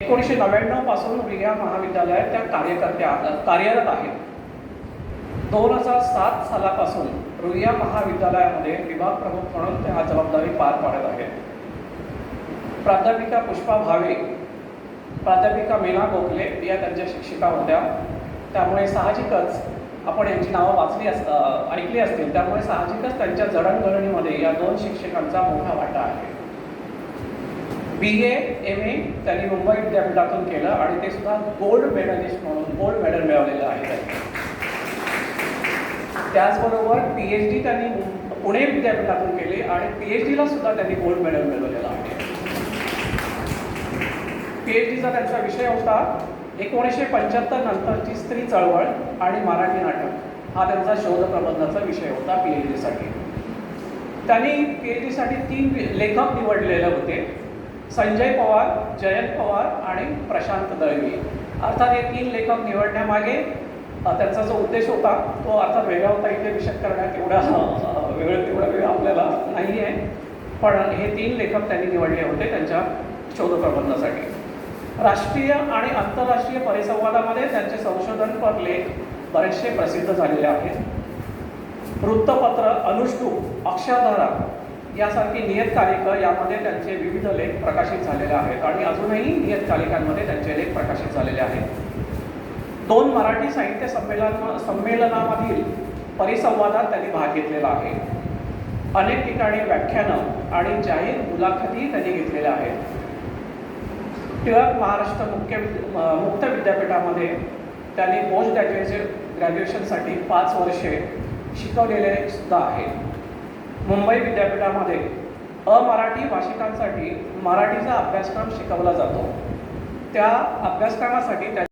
एकोणीसशे नव्याण्णवपासून विज्ञा महाविद्यालयात त्या कार्यकर्त्या कार्यरत आहेत. दोन हजार सात सालापासून रुईया महाविद्यालयामध्ये विभाग प्रमुख म्हणून त्या जबाबदारी पार पाडत आहेत. प्राध्यापिका पुष्पा भावे प्राध्यापिका मीना गोखले या त्यांच्या शिक्षिका होत्या. त्यामुळे साहजिकच आपण यांची नावं वाचली अस ऐकली असतील त्यामुळे साहजिकच त्यांच्या जडणघडणीमध्ये या दोन शिक्षकांचा मोठा वाटा आहे. बी ए एम ए त्यांनी मुंबई विद्यापीठातून केलं आणि ते सुद्धा गोल्ड मेडलिस्ट म्हणून गोल्ड मेडल मिळवलेलं आहे त्याचबरोबर पी एच डी त्यांनी पुणे विद्यापीठातून केली आणि पी एच डीला सुद्धा त्यांनी गोल्ड मेडल मिळवलेलं आहे. पी एच डीचा त्यांचा विषय होता एकोणीसशे पंच्याहत्तर नंतरची स्त्री चळवळ आणि मराठी नाटक. हा त्यांचा शोध प्रबंधाचा विषय होता पी एच डीसाठी त्यांनी पी एच डीसाठी तीन लेखक निवडलेले होते. संजय पवार जयंत पवार आणि प्रशांत दळवी. अर्थात हे तीन लेखक निवडण्यामागे त्यांचा जो उद्देश होता तो अर्थात वेगळा होता इथे विषय करण्यात एवढा वेगळं वेळ तेवढा वेळ आपल्याला नाही आहे पण हे तीन लेखक त्यांनी निवडले होते त्यांच्या शोधप्रबंधासाठी. राष्ट्रीय आणि आंतरराष्ट्रीय परिसंवादामध्ये त्यांचे संशोधन पर लेख बरेचसे प्रसिद्ध झालेले आहेत. वृत्तपत्र अनुष्टुप अक्षरधारा यासारखी नियतकालिकं यामध्ये त्यांचे विविध लेख प्रकाशित झालेले आहेत आणि अजूनही नियतकालिकांमध्ये त्यांचे लेख प्रकाशित झालेले आहेत. दोन मराठी साहित्य संमेलन संमेलनामधील परिसंवादात त्यांनी भाग घेतलेला आहे. अनेक ठिकाणी व्याख्यानं आणि जाहीर मुलाखती त्यांनी घेतलेल्या आहेत. टिळक महाराष्ट्र मुख्य मुक्त विद्यापीठामध्ये त्यांनी पोस्ट ग्रॅज्युएशन ग्रॅज्युएशनसाठी पाच वर्षे शिकवलेले सुद्धा आहेत. मुंबई विद्यापीठामध्ये अमराठी भाषिकांसाठी मराठीचा अभ्यासक्रम शिकवला जातो. त्या अभ्यासक्रमासाठी त्या